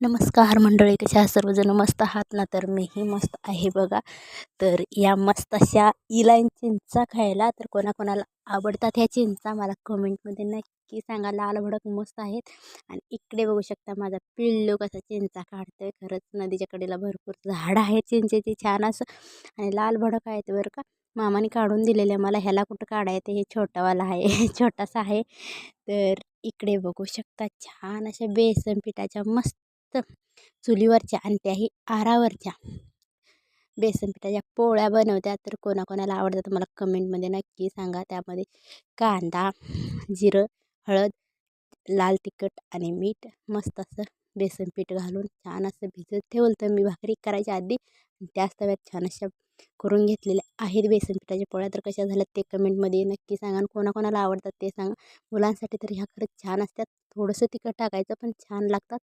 नमस्कार मंडळी कशा सर्वजण मस्त आहात ना? तर मीही मस्त आहे बघा. तर या मस्त अशा इलाईन चिंचा खायला तर कोणाकोणाला आवडतात ह्या चिंचा मला कमेंटमध्ये नक्की सांगा. लाल भडक मस्त आहेत. आणि इकडे बघू शकता माझा पिल्लू कसा चिंचा काढतोय. खरंच नदीच्या कडेला भरपूर झाड आहेत चिंचेची छान असं. आणि लाल भडक आहेत बरं का. मामाने काढून दिलेलं मला ह्याला कुठं काढायचं? हे छोटावाला आहे छोटासा आहे. तर इकडे बघू शकता छान अशा बेसन पिठाच्या मस्त चुलीवरच्या आणि त्याही आरावरच्या. बेसनपिठाच्या पोळ्या बनवत्या तर कोणाकोणाला आवडतात मला कमेंटमध्ये नक्की सांगा. त्यामध्ये कांदा जिरं हळद लाल तिखट आणि मीठ मस्त असं बेसन पीठ घालून छान असं भिजत ठेवलं तर मी भाकरी करायच्या आधी त्याच तव्यात छान अशा करून घेतलेल्या आहेत बेसन पिठाच्या पोळ्या. तर कशा झाल्या ते कमेंटमध्ये नक्की सांगा आणि कोणाकोणाला आवडतात ते सांगा. मुलांसाठी तर ह्या खरंच छान असतात. थोडंसं तिखट टाकायचं पण छान लागतात.